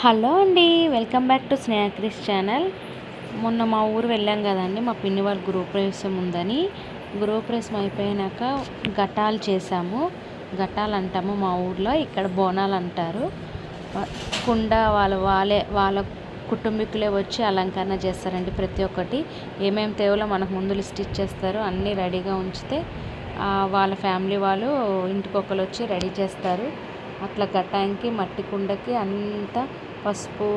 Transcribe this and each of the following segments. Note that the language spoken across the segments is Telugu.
హలో అండి వెల్కమ్ బ్యాక్ టు స్నేహక్రిస్ ఛానల్. మొన్న మా ఊరు వెళ్ళాం కదండి మా పిన్ని వాళ్ళ గృహప్రవేశం ఉందని. గృహప్రవేశం అయిపోయినాక ఘటాలు చేసాము ఘటాలు అంటాము మా ఊర్లో ఇక్కడ బోనాలు అంటారు. కుండ వాళ్ళ వాళ్ళే వాళ్ళ కుటుంబీకులే వచ్చి అలంకరణ చేస్తారండి ప్రతి ఒక్కటి. ఏమేమి తేవాలో మనకు ముందు లిస్ట్ ఇచ్చేస్తారు అన్నీ రెడీగా ఉంచితే వాళ్ళ ఫ్యామిలీ వాళ్ళు ఇంటికొకరు వచ్చి రెడీ చేస్తారు. అట్లా ఘటానికి మట్టి కుండకి అంతా పసుపు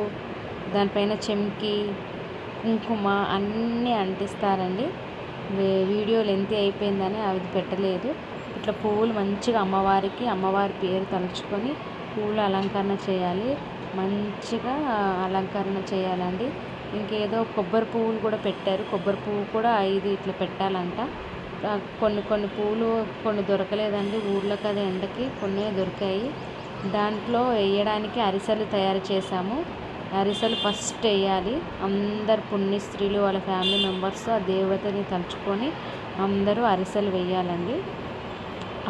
దానిపైన చెంకి కుంకుమ అన్నీ అంటిస్తారండి. వీడియో లెంత్ అయిపోయిందని అవి పెట్టలేదు. ఇట్లా పువ్వులు మంచిగా అమ్మవారికి అమ్మవారి పేరు తలుచుకొని పువ్వులు అలంకరణ చేయాలి. మంచిగా అలంకరణ చేయాలండి. ఇంకేదో కొబ్బరి పువ్వులు కూడా పెట్టారు. కొబ్బరి పువ్వు కూడా ఐదు ఇట్లా పెట్టాలంట. కొన్ని కొన్ని పూలు కొన్ని దొరకలేదండి. ఊర్లో కదా ఎండకి కొన్ని దొరికాయి. దాంట్లో వేయడానికి అరిసెలు తయారు చేసాము అరిసెలు ఫస్ట్ వేయాలి. అందరు పుణ్యస్త్రీలు వాళ్ళ ఫ్యామిలీ మెంబర్స్ ఆ దేవతని తలుచుకొని అందరూ అరిసెలు వేయాలండి.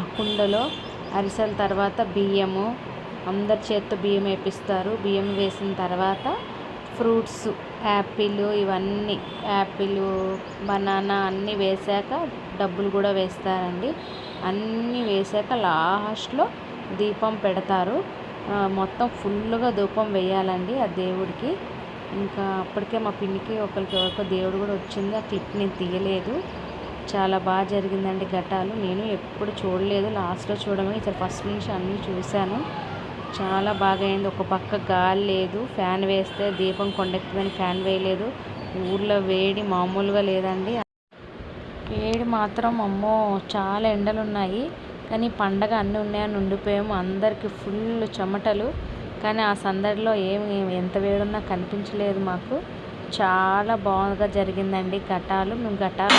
ఆ కుండలో అరిసెల తర్వాత బియ్యము అందరి చేత్తో బియ్యం వేపిస్తారు. బియ్యం వేసిన తర్వాత ఫ్రూట్స్ యాపిల్ ఇవన్నీ యాపిల్ బనానా అన్నీ వేసాక డబ్బులు కూడా వేస్తారండి. అన్నీ వేసాక లాస్ట్లో దీపం పెడతారు. మొత్తం ఫుల్గా ధూపం వేయాలండి ఆ దేవుడికి. ఇంకా అప్పటికే మా పిన్నికి ఒకరికి ఒక దేవుడు కూడా వచ్చింది. ఆ క్లిప్ నేను తీయలేదు. చాలా బాగా జరిగిందండి ఘటాలు. నేను ఎప్పుడు చూడలేదు. లాస్ట్లో చూడమని ఇక్కడ ఫస్ట్ నుంచి అన్నీ చూశాను. చాలా బాగా అయింది ఒక పక్క గాలి లేదు ఫ్యాన్ వేస్తే దీపం కొండెక్కుతుందని ఫ్యాన్ వేయలేదు. ఊర్లో వేడి మామూలుగా లేదండి. వేడి మాత్రం అమ్మో చాలా ఎండలు ఉన్నాయి కానీ పండగ అన్నీ ఉన్నాయని ఉండిపోయాము. అందరికి ఫుల్ చెమటలు. కానీ ఆ సందడిలో ఏమి ఎంత వేడున్నా కనిపించలేదు మాకు. చాలా బాగా జరిగిందండి ఘటాలు. మేము ఘటాలు